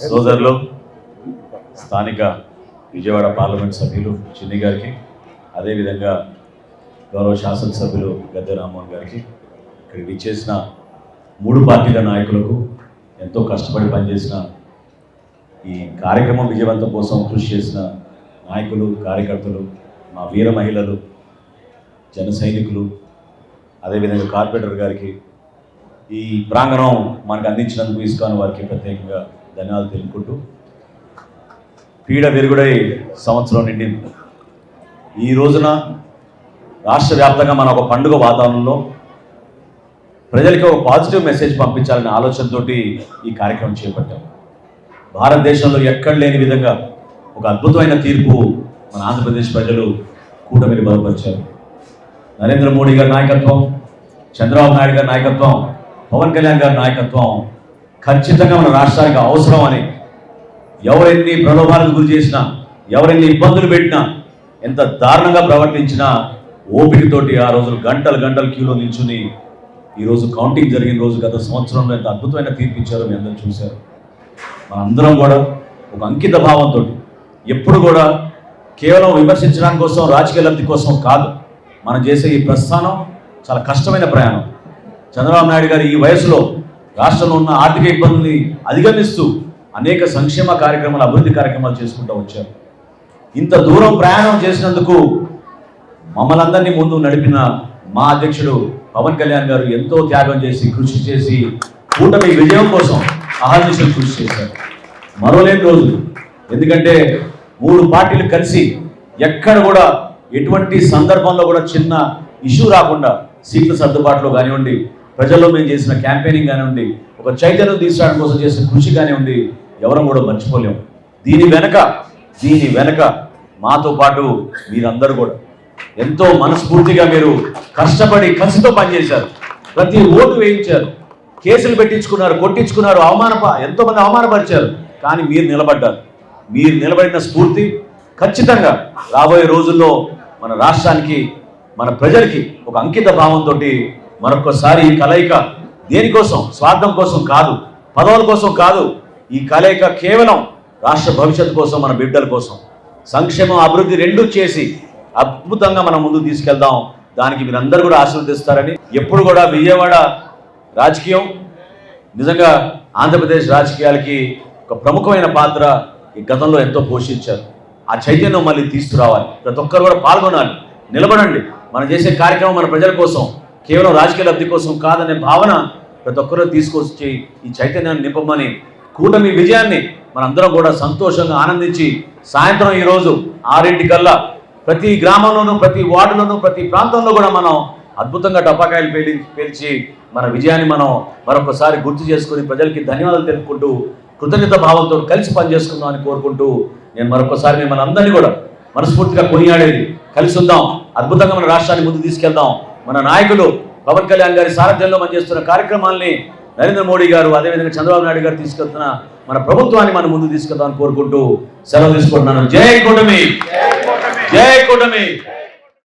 సోదరులు స్థానిక విజయవాడ పార్లమెంట్ సభ్యులు చిన్ని గారికి అదేవిధంగా గౌరవ శాసనసభ్యులు గద్దె రామ్మోహన్ గారికి ఇక్కడ విచ్చేసిన మూడు పార్టీల నాయకులకు ఎంతో కష్టపడి పనిచేసిన ఈ కార్యక్రమం విజయవంతం కోసం కృషి చేసిన నాయకులు కార్యకర్తలు మా వీర మహిళలు జన సైనికులు అదేవిధంగా కార్పొరేటర్ గారికి ఈ ప్రాంగణం మనకు అందించినందుకు ఇస్కాన్ వారికి ప్రత్యేకంగా ధన్యవాదాలు తెలుపుకుంటూ పీడ వెరుగుడై సంవత్సరం నిండింది. ఈ రోజున రాష్ట్ర వ్యాప్తంగా మన ఒక పండుగ వాతావరణంలో ప్రజలకి ఒక పాజిటివ్ మెసేజ్ పంపించాలనే ఆలోచనతోటి ఈ కార్యక్రమం చేపట్టాం. భారతదేశంలో ఎక్కడ లేని విధంగా ఒక అద్భుతమైన తీర్పు మన ఆంధ్రప్రదేశ్ ప్రజలు కూటమిని బలపరిచారు. నరేంద్ర మోడీ గారి నాయకత్వం చంద్రబాబు నాయుడు గారి నాయకత్వం పవన్ కళ్యాణ్ గారి నాయకత్వం ఖచ్చితంగా మన రాష్ట్రానికి అవసరం అని ఎవరెన్ని ప్రలోభాలకు గురి చేసినా ఎవరెన్ని ఇబ్బందులు పెట్టినా ఎంత దారుణంగా ప్రవర్తించినా ఓపికతోటి ఆ రోజులు గంటలు గంటలు క్యూలో నిల్చుని ఈరోజు కౌంటింగ్ జరిగిన రోజు గత సంవత్సరంలో ఎంత అద్భుతమైన తీర్పు ఇచ్చారో మీ అందరూ చూశారు. మనందరం కూడా ఒక అంకిత భావంతో ఎప్పుడు కూడా కేవలం విమర్శించడానికి కోసం రాజకీయ లబ్ధి కోసం కాదు మనం చేసే ఈ ప్రస్థానం చాలా కష్టమైన ప్రయాణం. చంద్రబాబు నాయుడు గారు ఈ వయసులో రాష్ట్రంలో ఉన్న ఆర్థిక ఇబ్బందుల్ని అధిగమిస్తూ అనేక సంక్షేమ కార్యక్రమాలు అభివృద్ధి కార్యక్రమాలు చేసుకుంటూ వచ్చారు. ఇంత దూరం ప్రయాణం చేసినందుకు మమ్మల్ని అందరినీ ముందు నడిపిన మా అధ్యక్షుడు పవన్ కళ్యాణ్ గారు ఎంతో త్యాగం చేసి కృషి చేసి కూటమి విజయం కోసం అహర్నిశలు కృషి చేశారు. మరోలేని రోజు ఎందుకంటే మూడు పార్టీలు కలిసి ఎక్కడ కూడా ఎటువంటి సందర్భంలో కూడా చిన్న ఇష్యూ రాకుండా సీట్ల సర్దుబాటులో కానివ్వండి ప్రజల్లో మేము చేసిన క్యాంపెయినింగ్ కానివ్వండి ఒక చైతన్యం తీసుకురావడం కోసం చేసిన కృషి కానివ్వండి ఎవరం కూడా మర్చిపోలేము దీని వెనక దీని వెనక మాతో పాటు మీరందరూ కూడా ఎంతో మనస్ఫూర్తిగా మీరు కష్టపడి కసితో పనిచేశారు. ప్రతి ఓటు వేయించారు. కేసులు పెట్టించుకున్నారు కొట్టించుకున్నారు అవమానప ఎంతో మంది అవమానపరిచారు. కానీ మీరు నిలబడ్డారు. మీరు నిలబడిన స్ఫూర్తి ఖచ్చితంగా రాబోయే రోజుల్లో మన రాష్ట్రానికి మన ప్రజలకి ఒక అంకిత భావంతో మరొకసారి ఈ కలయిక దేనికోసం స్వార్థం కోసం కాదు పదవుల కోసం కాదు. ఈ కలయిక కేవలం రాష్ట్ర భవిష్యత్తు కోసం మన బిడ్డల కోసం. సంక్షేమం అభివృద్ధి రెండు చేసి అద్భుతంగా మనం ముందుకు తీసుకెళ్దాం. దానికి మీరందరూ కూడా ఆశీర్వదిస్తారని ఎప్పుడు కూడా విజయవాడ రాజకీయం నిజంగా ఆంధ్రప్రదేశ్ రాజకీయాలకి ఒక ప్రముఖమైన పాత్ర ఈ గతంలో ఎంతో పోషించారు. ఆ చైతన్యం మళ్ళీ తీసుకురావాలి. ప్రతి ఒక్కరు కూడా పాల్గొనాలి నిలబడండి. మనం చేసే కార్యక్రమం మన ప్రజల కోసం. కేవలం రాజకీయ లబ్ధి కోసం కాదనే భావన ప్రతి ఒక్కరూ తీసుకొచ్చి ఈ చైతన్యాన్ని నింపమని కూటమి విజయాన్ని మనందరం కూడా సంతోషంగా ఆనందించి సాయంత్రం ఈరోజు ఆరింటికల్లా ప్రతి గ్రామంలోనూ ప్రతి వార్డులోనూ ప్రతి ప్రాంతంలో కూడా మనం అద్భుతంగా టపాకాయలు పేలి పేల్చి మన విజయాన్ని మనం మరొకసారి గుర్తు చేసుకుని ప్రజలకి ధన్యవాదాలు తెలుపుకుంటూ కృతజ్ఞత భావంతో కలిసి పనిచేసుకుందామని కోరుకుంటూ నేను మరొకసారి మిమ్మల్ని అందరినీ కూడా మనస్ఫూర్తిగా కొనియాడేది. కలిసి ఉందాం. అద్భుతంగా మన రాష్ట్రాన్ని ముందు తీసుకెళ్దాం. మన నాయకులు పవన్ కళ్యాణ్ గారి సారథ్యంలో మనం చేస్తున్న కార్యక్రమాల్ని నరేంద్ర మోడీ గారు అదేవిధంగా చంద్రబాబు నాయుడు గారు తీసుకెళ్తున్న మన ప్రభుత్వాన్ని మనం ముందు తీసుకెళ్తామని కోరుకుంటూ సెలవు తీసుకుంటున్నాను. జై కూటమి! జై కూటమి!